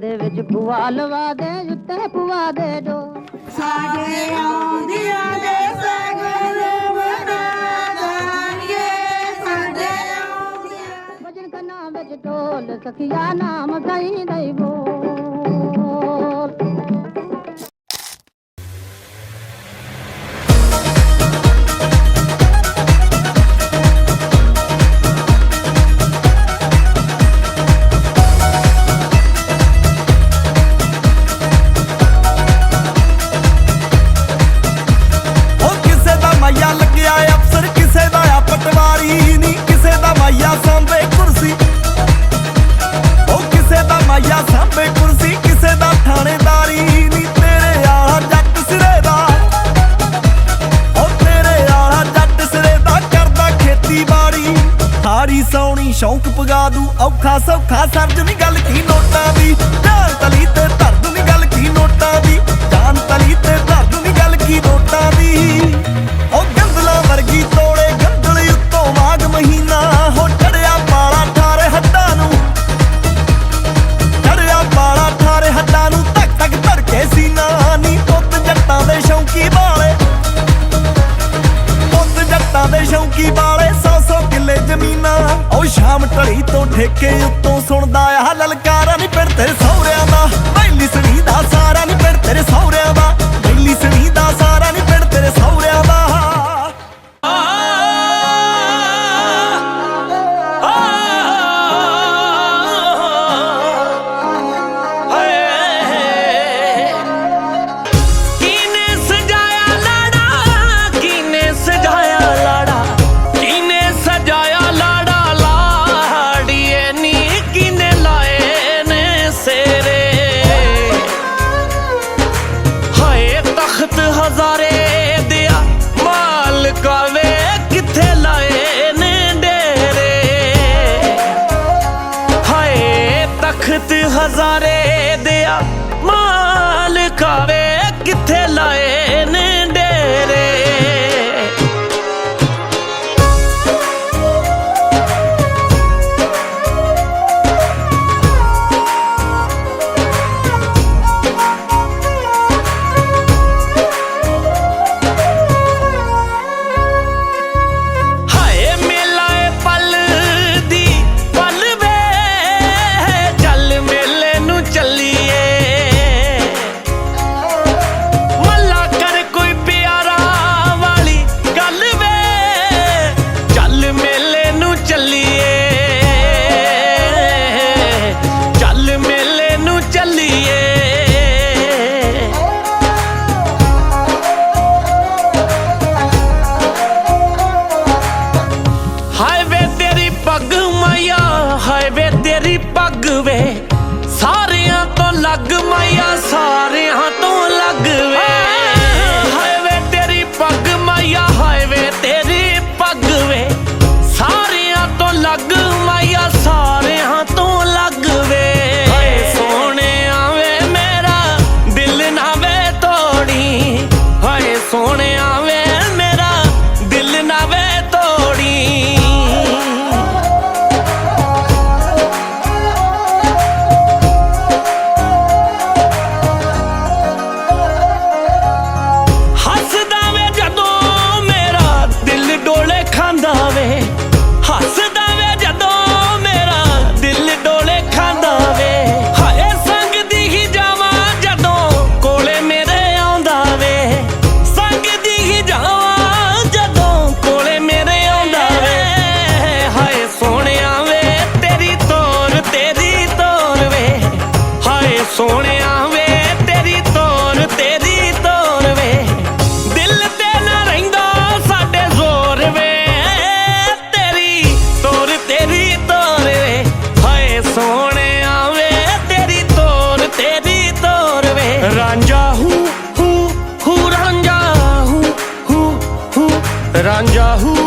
ਦੇ ਵਿੱਚ ਪੁਆ ਲਵਾ ਦੇ ਉੱਤੇ ਪੁਆ ਦੇ ਦੋ। ਸਾਡੇ ਆਉਂਦਿਆਂ ਦੇ ਸਗਨ ਬਣਾ ਦਾਂਗੇ ਸਾਡੇ ਆਉਂਦਿਆਂ ਭਜਨ ਕਨਾ ਵਿੱਚ ਢੋਲ ਸਖੀਆ ਨਾਮ ਗਾਈਂਦੇ ਦੀ ਸੋਹਣੀ ਸ਼ੌਂਕ ਪਗਾ ਦੂ, ਔਖਾ ਸੌਖਾ ਸਰਜ ਨਹੀਂ ਗੱਲ ਕੀ ਨੋਟਾਂ ਦੀ। ਜਾਨ ਤਲੀ ਤੇ ਧਰਦ ਦੂ ਗੱਲ ਕੀ ਨੋਟਾਂ ਦੀ। ਜਾਨ ਤਲੀ ਤੇ ਹਜ਼ਾਰੇ ਦਿਆ ਮਾਲਕਾ Tanjahu